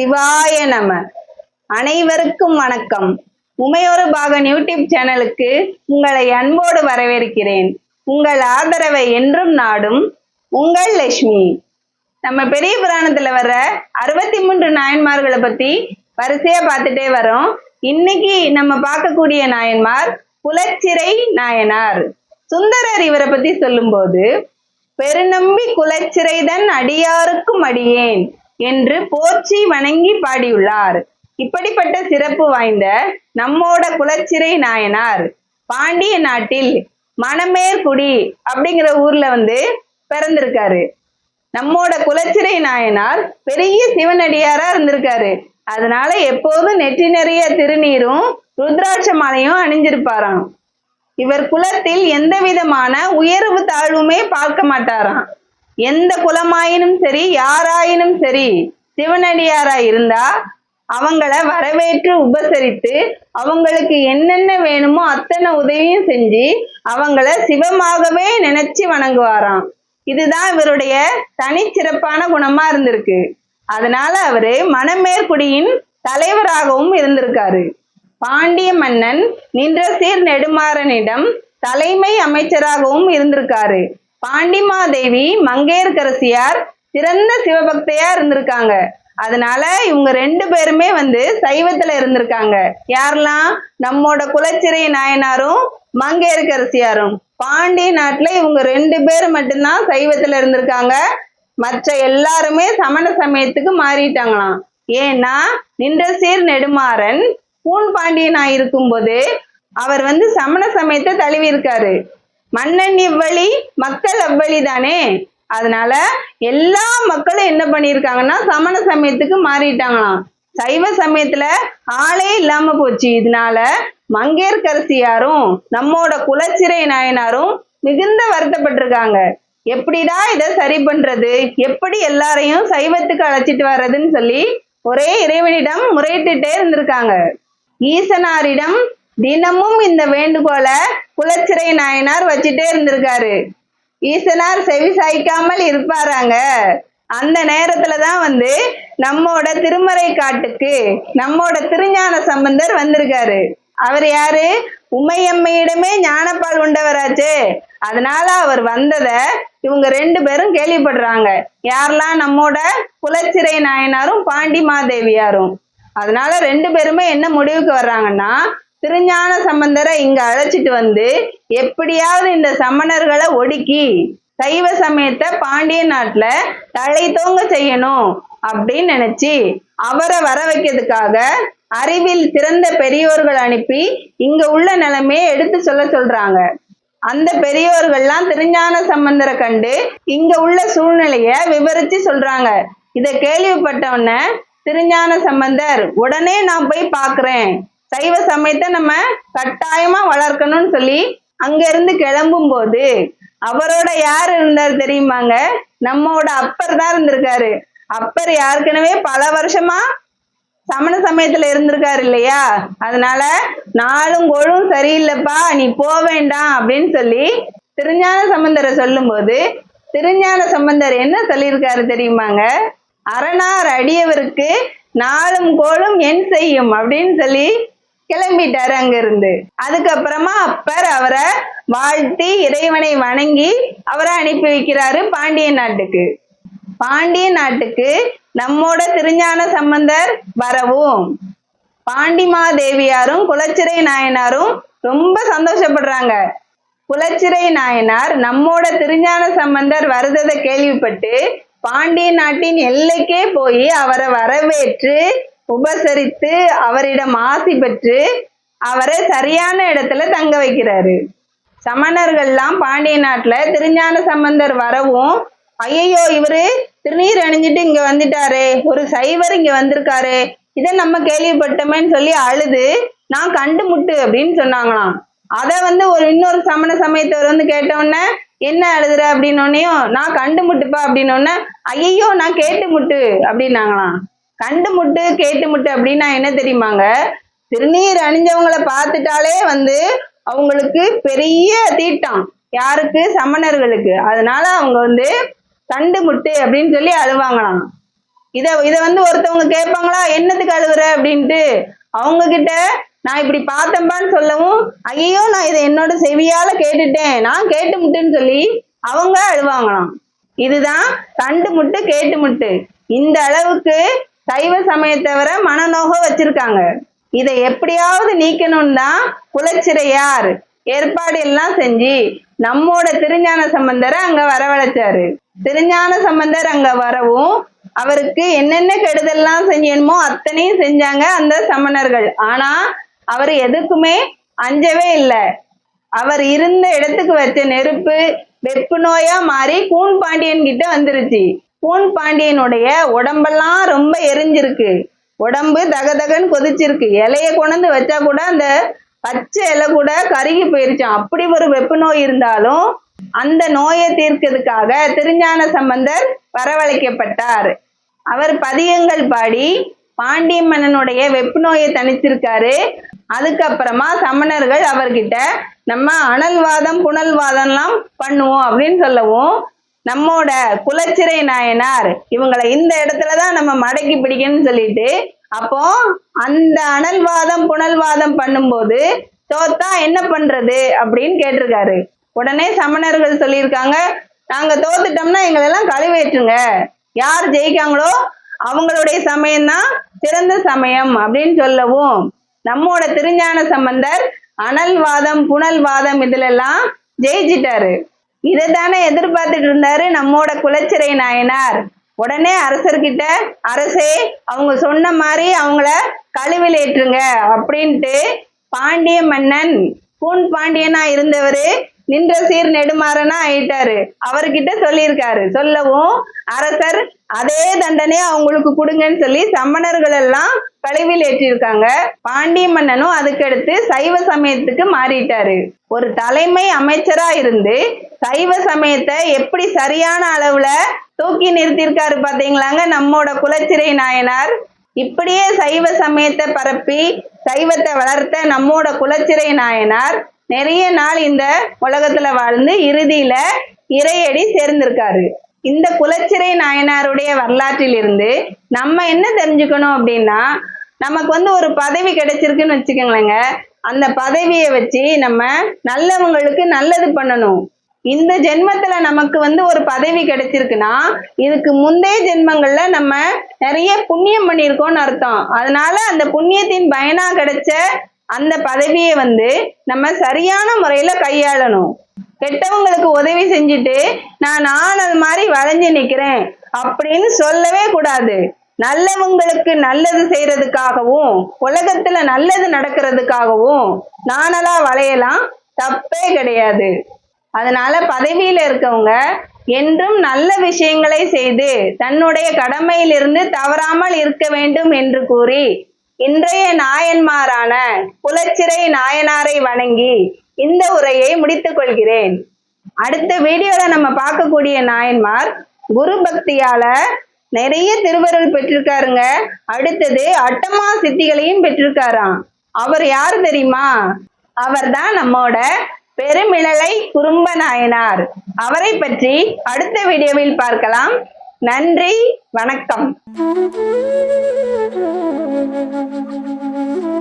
சிவாய நம. அனைவருக்கும் வணக்கம். உமையொரு பாகன் யூடியூப் சேனலுக்கு உங்களை அன்போடு வரவேற்கிறேன். உங்கள் ஆதரவை என்றும் நாடும் உங்கள் லட்சுமி. நம்ம பெரிய புராணத்துல வர்ற அறுபத்தி மூன்று நாயன்மார்களை பத்தி வரிசையா பார்த்துட்டே வரோம். இன்னைக்கு நம்ம பார்க்கக்கூடிய நாயன்மார் குலச்சிறை நாயனார். சுந்தரர் இவரை பத்தி சொல்லும்போது பெருநம்பி குலச்சிறைதன் அடியாருக்கும் அடியேன். என்று போற்றி வணங்கி பாடியுள்ளார். இப்படிப்பட்ட சிறப்பு வாய்ந்த நம்மோட குலச்சிறை நாயனார் பாண்டிய நாட்டில் மணமேற்குடி அப்படிங்கிற ஊர்ல வந்து பிறந்திருக்காரு. நம்மோட குலச்சிறை நாயனார் பெரிய சிவனடியாரா இருந்திருக்காரு. அதனால எப்போதும் நெற்றி நிறைய திருநீரும் ருத்ராட்ச மாலையும் அணிஞ்சிருப்பாராம். இவர் குலத்தில் எந்த விதமான உயர்வு தாழ்வுமே பார்க்க மாட்டாராம். எந்த குலமாயினும் சரி யாராயினும் சரி சிவனடியாரா இருந்தா அவங்கள வரவேற்று உபசரித்து அவங்களுக்கு என்னென்ன வேணுமோ அத்தனை உதவியும் செஞ்சு அவங்கள சிவமாகவே நினைச்சு வணங்குவாராம். இதுதான் இவருடைய தனிச்சிறப்பான குணமா இருந்திருக்கு. அதனால அவரு மணமேற்குடியின் தலைவராகவும் இருந்திருக்காரு. பாண்டிய மன்னன் நின்றசீர் நெடுமாறனிடம் தலைமை அமைச்சராகவும் இருந்திருக்காரு. பாண்டிமாதேவி மங்கையர்கரசியார் சிறந்த சிவபக்தையா இருந்திருக்காங்க. அதனால இவங்க ரெண்டு பேருமே வந்து சைவத்துல இருந்திருக்காங்க. யாரெல்லாம்? நம்மோட குலச்சிறை நாயனாரும் மங்கையர்கரசியாரும் பாண்டிய நாட்டுல இவங்க ரெண்டு பேர் மட்டும்தான் சைவத்துல இருந்திருக்காங்க. மற்ற எல்லாருமே சமண சமயத்துக்கு மாறிட்டாங்களாம். ஏன்னா நின்றசீர் நெடுமாறன் பூன் பாண்டியனா இருக்கும்போது அவர் வந்து சமண சமயத்தை தழுவி இருக்காரு மன்னன் இவ்வழி மக்கள் அவ்வழி தானே அதனால எல்லா மக்களும் என்ன பண்ணியிருக்காங்கன்னா சமண சமயத்துக்கு மாறிட்டாங்களாம். சைவ சமயத்துல ஆளே இல்லாம போச்சு. இதனால மங்கையர்கரசியாரும் நம்மோட குலச்சிறை நாயனாரும் மிகுந்த வருத்தப்பட்டிருக்காங்க. எப்படிடா இதை சரி பண்றது? எப்படி எல்லாரையும் சைவத்துக்கு அழைச்சிட்டு வர்றதுன்னு சொல்லி ஒரே இறைவனிடம் முறையிட்டுட்டே இருந்திருக்காங்க. ஈசனாரிடம் தினமும் இந்த வேண்டுகோளை குலச்சிறை நாயனார் வச்சுட்டே இருந்திருக்காரு. ஈசனார் செவி சாய்க்காமல் இருப்பாராங்க. அந்த நேரத்துல தான் வந்து நம்மோட திருமறை காட்டுக்கு நம்மோட திருஞான சம்பந்தர் வந்திருக்காரு. அவர் யாரு? உமையம்மையிடமே ஞானப்பால் உண்டவராச்சு. அதனால அவர் வந்தத இவங்க ரெண்டு பேரும் கேள்விப்படுறாங்க. யாரெல்லாம் நம்மோட குலச்சிறை நாயனாரும் பாண்டி மாதேவியாரும். அதனால ரெண்டு பேருமே என்ன முடிவுக்கு வர்றாங்கன்னா திருஞான சம்பந்தரை இங்க அழைச்சிட்டு வந்து எப்படியாவது இந்த சமணர்களை ஒடுக்கி சைவ சமயத்தை பாண்டிய நாட்டுல தலை தோங்க செய்யணும் அப்படின்னு நினைச்சு அவரை வர வைக்கிறதுக்காக அறிவில் சிறந்த பெரியோர்கள் அனுப்பி இங்க உள்ள நிலைமையை எடுத்து சொல்ல சொல்றாங்க. அந்த பெரியோர்கள்லாம் திருஞான சம்பந்தரை கண்டு இங்க உள்ள சூழ்நிலைய விவரிச்சு சொல்றாங்க. இதை கேள்விப்பட்டவன திருஞான சம்பந்தர் உடனே நான் போய் பாக்குறேன் சைவ சமயத்தை நம்ம கட்டாயமா வளர்க்கணும்னு சொல்லி அங்க இருந்து கிளம்பும் போது அவரோட யார் இருந்தார் தெரியுமாங்க? நம்மோட அப்பர் தான் இருந்திருக்காரு. அப்பர் ஏற்கனவே பல வருஷமா சமண சமயத்துல இருந்திருக்காரு இல்லையா? அதனால நாளும் கொழும் சரியில்லைப்பா நீ போக வேண்டாம் அப்படின்னு சொல்லி திருஞான சம்பந்தரை சொல்லும்போது திருஞான சம்பந்தர் என்ன சொல்லியிருக்காரு தெரியுமாங்க? அரணார் அடியவருக்கு நாளும் கோளும் என் செய்யும் அப்படின்னு சொல்லி கிளம்பிட்டாரு அங்கிருந்து. அதுக்கப்புறமா அப்பர் அவரை வாழ்த்தி இறைவனை வணங்கி அவரை அனுப்பி வைக்கிறாரு பாண்டிய நாட்டுக்கு. பாண்டிய நாட்டுக்கு நம்மோட திருஞான சம்பந்தர் வரவும். பாண்டிமாதேவியாரும் குலச்சிறை நாயனாரும் ரொம்ப சந்தோஷப்படுறாங்க. குலச்சிறை நாயனார் நம்மோட திருஞான சம்பந்தர் வருததை கேள்விப்பட்டு பாண்டிய நாட்டின் எல்லைக்கே போய் அவரை வரவேற்று உபசரித்து அவரிடம் ஆசி பெற்று அவரை சரியான இடத்துல தங்க வைக்கிறாரு. சமணர்கள்லாம் பாண்டிய நாட்டுல திருஞான சம்பந்தர் வரவும் ஐயையோ இவரு திருநீர் அணிஞ்சிட்டு இங்க வந்துட்டாரு ஒரு சைவர் இங்க வந்திருக்காரு இதை நம்ம கேள்விப்பட்டோமேன்னு சொல்லி அழுது நான் கண்டு முட்டு அப்படின்னு சொன்னாங்களாம். அதை வந்து ஒரு இன்னொரு சமண சமயத்தவர் வந்து கேட்டவுடனே என்ன அழுதுற? அப்படின்னோடனையும் நான் கண்டு முட்டுப்பா அப்படின்னோடனே ஐயையோ நான் கேட்டு முட்டு அப்படின்னாங்களாம். கண்டு முட்டு கேட்டு முட்டு அப்படின்னா என்ன தெரியுமாங்க? திருநீர் அணிஞ்சவங்களை பார்த்துட்டாலே வந்து அவங்களுக்கு பெரிய தீட்டம். யாருக்கு? சமணர்களுக்கு. அதனால அவங்க வந்து கண்டு முட்டு அப்படின்னு சொல்லி அழுவாங்களாம் இத இத வந்து ஒருத்தவங்க கேட்பாங்களா? என்னத்துக்கு அழுகுற? அப்படின்ட்டு. அவங்க கிட்ட நான் இப்படி பார்த்தம்பான்னு சொல்லவும் ஐயோ நான் இதை என்னோட செவியால கேட்டுட்டேன். நான் கேட்டு முட்டுன்னு சொல்லி அவங்க அழுவாங்களாம் இதுதான் கண்டு முட்டு கேட்டு முட்டு. இந்த அளவுக்கு சைவ சமயத்தவரை மனநோகம் வச்சிருக்காங்க. இதை எப்படியாவது நீக்கணும்னு தான் குலச்சிறையார் ஏற்பாடு எல்லாம் செஞ்சு நம்மோட திருஞான சம்பந்தரை அங்க வரவழைச்சாரு. திருஞான சம்பந்தர் அங்க வரவும் அவருக்கு என்னென்ன கெடுதல்லாம் செய்யணுமோ அத்தனையும் செஞ்சாங்க அந்த சமணர்கள். ஆனா அவர் எதுக்குமே அஞ்சவே இல்லை. அவர் இருந்த இடத்துக்கு வச்ச நெருப்பு வெப்பு நோயா மாறி கூன் பாண்டியன் கிட்ட வந்துருச்சு. பூன் பாண்டியனுடைய உடம்பெல்லாம் ரொம்ப எரிஞ்சிருக்கு. உடம்பு தகதகன்னு கொதிச்சிருக்கு. இலைய கொண்டு வச்சா கூட அந்த பச்சை இலை கூட கருகி போயிருச்சாம் அப்படி ஒரு வெப்பு நோய் இருந்தாலும் அந்த நோயை தீர்க்கிறதுக்காக திருஞான சம்பந்தர் வரவழைக்கப்பட்டார். அவர் பதியங்கள் பாடி பாண்டிய மன்னனுடைய வெப்பு நோயை தணிச்சிருக்காரு. அதுக்கப்புறமா சமணர்கள் அவர்கிட்ட நம்ம அனல்வாதம் புனல்வாதம்லாம் பண்ணுவோம் அப்படின்னு சொல்லவும் நம்மோட குலச்சிறை நாயனார் இவங்களை இந்த இடத்துல தான் நம்ம மடக்கி பிடிக்கணும்னு சொல்லிட்டு அப்போ அந்த அனல்வாதம் புனல்வாதம் பண்ணும்போது தோத்தா என்ன பண்றது அப்படின்னு கேட்டிருக்காரு. உடனே சமணர்கள் சொல்லியிருக்காங்க நாங்க தோத்துட்டோம்னா எங்களெல்லாம் கழுவேற்றுங்க. யார் ஜெயிக்காங்களோ அவங்களுடைய சமயம் தான் சிறந்த சமயம் அப்படின்னு சொல்லவும் நம்மோட திருஞான சம்பந்தர் அனல்வாதம் புனல்வாதம் இதுல எல்லாம் ஜெயிச்சிட்டாரு. இதை தானே எதிர்பார்த்துட்டு இருந்தாரு நம்மோட குலச்சிறை நாயனார். உடனே அரசர்கிட்ட அரசே அவங்க சொன்ன மாதிரி அவங்கள கழுவில் ஏற்றுங்க அப்படின்ட்டு பாண்டிய மன்னன் பூன் பாண்டியனா இருந்தவரு நின்ற சீர் நெடுமாறனா ஆயிட்டாரு. அவர்கிட்ட சொல்லியிருக்காரு. சொல்லவும் அரசர் அதே தண்டனையை அவங்களுக்கு கொடுங்கன்னு சொல்லி சமணர்கள் எல்லாம் கழிவில் ஏற்றிருக்காங்க. பாண்டிய மன்னனும் அதுக்கடுத்து சைவ சமயத்துக்கு மாறிட்டாரு. ஒரு தலைமை அமைச்சரா இருந்து சைவ சமயத்தை எப்படி சரியான அளவுல தூக்கி நிறுத்தியிருக்காரு பாத்தீங்களாங்க? நம்மோட குலச்சிறை நாயனார். இப்படியே சைவ சமயத்தை பரப்பி சைவத்தை வளர்த்த நம்மோட குலச்சிறை நாயனார். நிறைய நாள் இந்த உலகத்துல வாழ்ந்து இறுதியில இறையடி சேர்ந்திருக்காரு. இந்த குலச்சிறை நாயனாருடைய வரலாற்றில் இருந்து நம்ம என்ன தெரிஞ்சுக்கணும் அப்படின்னா நமக்கு வந்து ஒரு பதவி கிடைச்சிருக்குன்னு வச்சுக்கோங்களேங்க. அந்த பதவியை வச்சு நம்ம நல்லவங்களுக்கு நல்லது பண்ணணும். இந்த ஜென்மத்துல நமக்கு வந்து ஒரு பதவி கிடைச்சிருக்குன்னா இதுக்கு முந்தைய ஜென்மங்கள்ல நம்ம நிறைய புண்ணியம் பண்ணியிருக்கோம்னு அர்த்தம். அதனால அந்த புண்ணியத்தின் பயனா கிடைச்ச அந்த பதவியை வந்து நம்ம சரியான முறையில கையாளணும். கெட்டவங்களுக்கு உதவி செஞ்சுட்டு நான் ஆனல் மாதிரி வளைஞ்சு நிக்கிறேன் அப்படின்னு சொல்லவே கூடாது. நல்லவங்களுக்கு நல்லது செய்யறதுக்காகவும் உலகத்துல நல்லது நடக்கிறதுக்காகவும் நானலா வளையலாம் தப்பே கிடையாது. அதனால பதவியில இருக்கவங்க என்றும் நல்ல விஷயங்களை செய்து தன்னுடைய கடமையிலிருந்து தவறாமல் இருக்க வேண்டும் என்று கூறி இன்றைய நாயன்மாரான குலச்சிறை நாயனாரை வணங்கி இந்த உரையை முடித்துக் கொள்கிறேன். அடுத்த வீடியோல நம்ம பார்க்கக்கூடிய நாயன்மார் குரு பக்தியால நிறைய திருவருள் பெற்றிருக்காருங்க. அடுத்தது அட்டமா சித்திகளையும் பெற்றிருக்காராம். அவர் யாரு தெரியுமா? அவர்தான் நம்மோட பெருமிழலை குறும்ப நாயனார். அவரை பற்றி அடுத்த வீடியோவில் பார்க்கலாம். நன்றி வணக்கம். Thank you.